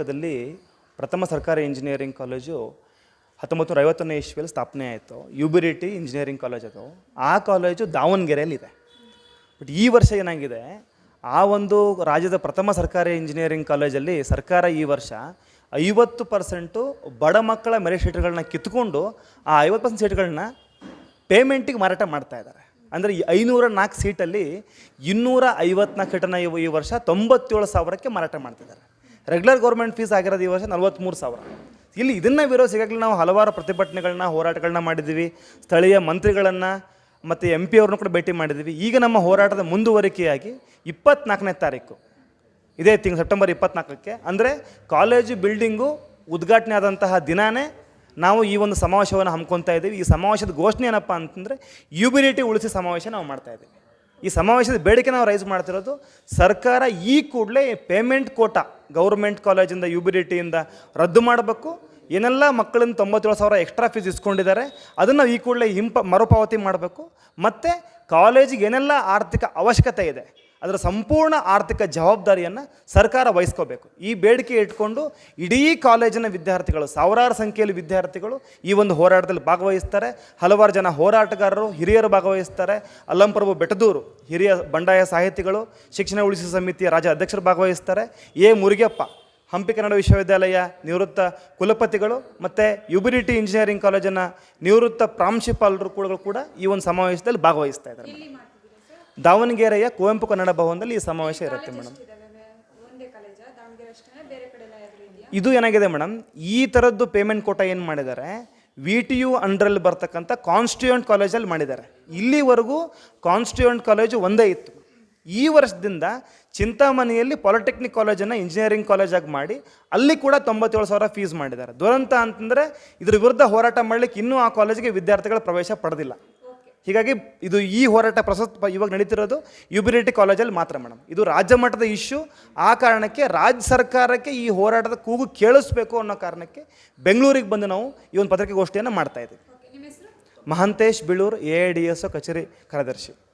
ಕರ್ನಾಟಕದಲ್ಲಿ ಪ್ರಥಮ ಸರ್ಕಾರಿ ಇಂಜಿನಿಯರಿಂಗ್ ಕಾಲೇಜು ಹತ್ತೊಂಬತ್ತು ನೂರ ಐವತ್ತನೇ ಇಸ್ವಿಯಲ್ಲಿ ಸ್ಥಾಪನೆ ಆಯಿತು. ಯುಬಿರಿಟಿ ಇಂಜಿನಿಯರಿಂಗ್ ಕಾಲೇಜ್ ಅದು. ಆ ಕಾಲೇಜು ದಾವಣಗೆರೆಯಲ್ಲಿದೆ. ಬಟ್ ಈ ವರ್ಷ ಏನಾಗಿದೆ? ಆ ಒಂದು ರಾಜ್ಯದ ಪ್ರಥಮ ಸರ್ಕಾರಿ ಇಂಜಿನಿಯರಿಂಗ್ ಕಾಲೇಜಲ್ಲಿ ಸರ್ಕಾರ ಈ ವರ್ಷ ಐವತ್ತು ಪರ್ಸೆಂಟು ಬಡ ಮಕ್ಕಳ ಮೆರಿಟ್ ಶೀಟ್ಗಳನ್ನ ಕಿತ್ಕೊಂಡು ಆ ಐವತ್ತು ಪರ್ಸೆಂಟ್ ಸೀಟ್ಗಳನ್ನ ಪೇಮೆಂಟಿಗೆ ಮಾರಾಟ ಮಾಡ್ತಾ ಇದ್ದಾರೆ. ಅಂದರೆ ಈ ಐನೂರ ನಾಲ್ಕು ಸೀಟಲ್ಲಿ ಇನ್ನೂರ ಐವತ್ನಾಲ್ಕು ಸೀಟನ್ನು ಈ ವರ್ಷ ತೊಂಬತ್ತೇಳು ಸಾವಿರಕ್ಕೆ ಮಾರಾಟ ಮಾಡ್ತಿದ್ದಾರೆ ರೆಗ್ಯುಲರ್ ಗೌರ್ಮೆಂಟ್ ಫೀಸ್ ಆಗಿರೋದು ಈ ವರ್ಷ ನಲ್ವತ್ತ್ಮೂರು ಸಾವಿರ. ಇಲ್ಲಿ ಇದನ್ನು ವಿರೋಧಿಸಿಗಾಗಲೇ ನಾವು ಹಲವಾರು ಪ್ರತಿಭಟನೆಗಳನ್ನ, ಹೋರಾಟಗಳನ್ನ ಮಾಡಿದ್ದೀವಿ. ಸ್ಥಳೀಯ ಮಂತ್ರಿಗಳನ್ನು ಮತ್ತು ಎಂ ಪಿ ಅವ್ರನ್ನೂ ಕೂಡ ಭೇಟಿ ಮಾಡಿದ್ದೀವಿ. ಈಗ ನಮ್ಮ ಹೋರಾಟದ ಮುಂದುವರಿಕೆಯಾಗಿ ಇಪ್ಪತ್ನಾಲ್ಕನೇ ತಾರೀಕು, ಇದೇ ತಿಂಗಳು ಸೆಪ್ಟೆಂಬರ್ ಇಪ್ಪತ್ನಾಲ್ಕಕ್ಕೆ. ಅಂದರೆ ಕಾಲೇಜು ಬಿಲ್ಡಿಂಗು ಉದ್ಘಾಟನೆ ಆದಂತಹ ದಿನಾನೇ ನಾವು ಈ ಒಂದು ಸಮಾವೇಶವನ್ನು ಹಮ್ಕೊತಾ ಇದ್ದೀವಿ ಈ ಸಮಾವೇಶದ ಘೋಷಣೆ ಏನಪ್ಪ ಅಂತಂದರೆ ಯುಬಿಲಿಟಿ ಉಳಿಸಿ ಸಮಾವೇಶ ನಾವು ಮಾಡ್ತಾ ಇದ್ದೀವಿ ಈ ಸಮಾವೇಶದ ಬೇಡಿಕೆ ನಾವು ರೈಸ್ ಮಾಡ್ತಿರೋದು ಸರ್ಕಾರ ಈ ಕೂಡಲೇ ಪೇಮೆಂಟ್ ಕೋಟಾ ಗೌರ್ಮೆಂಟ್ ಕಾಲೇಜಿಂದ ಯುಬಿಲಿಟಿಯಿಂದ ರದ್ದು ಮಾಡಬೇಕು. ಏನೆಲ್ಲ ಮಕ್ಕಳನ್ನು ತೊಂಬತ್ತೇಳು ಸಾವಿರ ಎಕ್ಸ್ಟ್ರಾ ಫೀಸ್ ಇಸ್ಕೊಂಡಿದ್ದಾರೆ, ಅದನ್ನು ಈ ಕೂಡಲೇ ಹಿಂಪ ಮರುಪಾವತಿ ಮಾಡಬೇಕು. ಮತ್ತು ಕಾಲೇಜಿಗೆ ಏನೆಲ್ಲ ಆರ್ಥಿಕ ಅವಶ್ಯಕತೆ ಇದೆ ಅದರ ಸಂಪೂರ್ಣ ಆರ್ಥಿಕ ಜವಾಬ್ದಾರಿಯನ್ನು ಸರ್ಕಾರ ವಹಿಸ್ಕೋಬೇಕು. ಈ ಬೇಡಿಕೆ ಇಟ್ಕೊಂಡು ಇಡೀ ಕಾಲೇಜಿನ ವಿದ್ಯಾರ್ಥಿಗಳು, ಸಾವಿರಾರು ಸಂಖ್ಯೆಯಲ್ಲಿ ವಿದ್ಯಾರ್ಥಿಗಳು ಈ ಒಂದು ಹೋರಾಟದಲ್ಲಿ ಭಾಗವಹಿಸ್ತಾರೆ. ಹಲವಾರು ಜನ ಹೋರಾಟಗಾರರು, ಹಿರಿಯರು ಭಾಗವಹಿಸ್ತಾರೆ. ಅಲ್ಲಂಪ್ರಭು ಬೆಟದೂರು ಹಿರಿಯ ಬಂಡಾಯ ಸಾಹಿತಿಗಳು, ಶಿಕ್ಷಣ ಉಳಿಸುವ ಸಮಿತಿಯ ರಾಜ್ಯ ಅಧ್ಯಕ್ಷರು ಭಾಗವಹಿಸ್ತಾರೆ. ಎ ಮುರುಗಪ್ಪ, ಹಂಪಿ ಕನ್ನಡ ವಿಶ್ವವಿದ್ಯಾಲಯ ನಿವೃತ್ತ ಕುಲಪತಿಗಳು ಮತ್ತು ಯುಬಿಲಿಟಿ ಇಂಜಿನಿಯರಿಂಗ್ ಕಾಲೇಜಿನ ನಿವೃತ್ತ ಪ್ರಾಂಶುಪಾಲರು ಕೂಡ ಈ ಒಂದು ಸಮಾವೇಶದಲ್ಲಿ ಭಾಗವಹಿಸ್ತಾ ಇದ್ದಾರೆ. ದಾವಣಗೆರೆಯ ಕುವೆಂಪು ಕನ್ನಡ ಭವನದಲ್ಲಿ ಈ ಸಮಾವೇಶ ಇರುತ್ತೆ ಮೇಡಮ್. ಇದು ಏನಾಗಿದೆ ಮೇಡಮ್ ಈ ಥರದ್ದು ಪೇಮೆಂಟ್ ಕೋಟ ಏನು ಮಾಡಿದ್ದಾರೆ? ವಿ ಟಿ ಯು ಅಂಡ್ರಲ್ಲಿ ಬರ್ತಕ್ಕಂಥ ಕಾನ್ಸ್ಟಿಟ್ಯೂಂಟ್ ಕಾಲೇಜಲ್ಲಿ ಮಾಡಿದ್ದಾರೆ. ಇಲ್ಲಿವರೆಗೂ ಕಾನ್ಸ್ಟಿಟ್ಯೂಂಟ್ ಕಾಲೇಜು ಒಂದೇ ಇತ್ತು. ಈ ವರ್ಷದಿಂದ ಚಿಂತಾಮಣಿಯಲ್ಲಿ ಪಾಲಿಟೆಕ್ನಿಕ್ ಕಾಲೇಜನ್ನು ಇಂಜಿನಿಯರಿಂಗ್ ಕಾಲೇಜಾಗಿ ಮಾಡಿ ಅಲ್ಲಿ ಕೂಡ ತೊಂಬತ್ತೇಳು ಸಾವಿರ ಫೀಸ್ ಮಾಡಿದ್ದಾರೆ. ದುರಂತ ಅಂತಂದರೆ ಇದ್ರ ವಿರುದ್ಧ ಹೋರಾಟ ಮಾಡಲಿಕ್ಕೆ ಇನ್ನೂ ಆ ಕಾಲೇಜಿಗೆ ವಿದ್ಯಾರ್ಥಿಗಳ ಪ್ರವೇಶ ಪಡೆದಿಲ್ಲ. ಹೀಗಾಗಿ ಇದು ಈ ಹೋರಾಟ ಪ್ರಸ್ತುತ ಇವಾಗ ನಡೀತಿರೋದು ಯುಬಿಲಿಟಿ ಕಾಲೇಜಲ್ಲಿ ಮಾತ್ರ ಮೇಡಮ್. ಇದು ರಾಜ್ಯ ಮಟ್ಟದ ಇಶ್ಯೂ. ಆ ಕಾರಣಕ್ಕೆ ರಾಜ್ಯ ಸರ್ಕಾರಕ್ಕೆ ಈ ಹೋರಾಟದ ಕೂಗು ಕೇಳಿಸ್ಬೇಕು ಅನ್ನೋ ಕಾರಣಕ್ಕೆ ಬೆಂಗಳೂರಿಗೆ ಬಂದು ನಾವು ಈ ಒಂದು ಪತ್ರಿಕೆಗೋಷ್ಠಿಯನ್ನು ಮಾಡ್ತಾ ಇದ್ದೀವಿ. Mahantesh Biluru A I D S ಕಚೇರಿ ಕಾರ್ಯದರ್ಶಿ.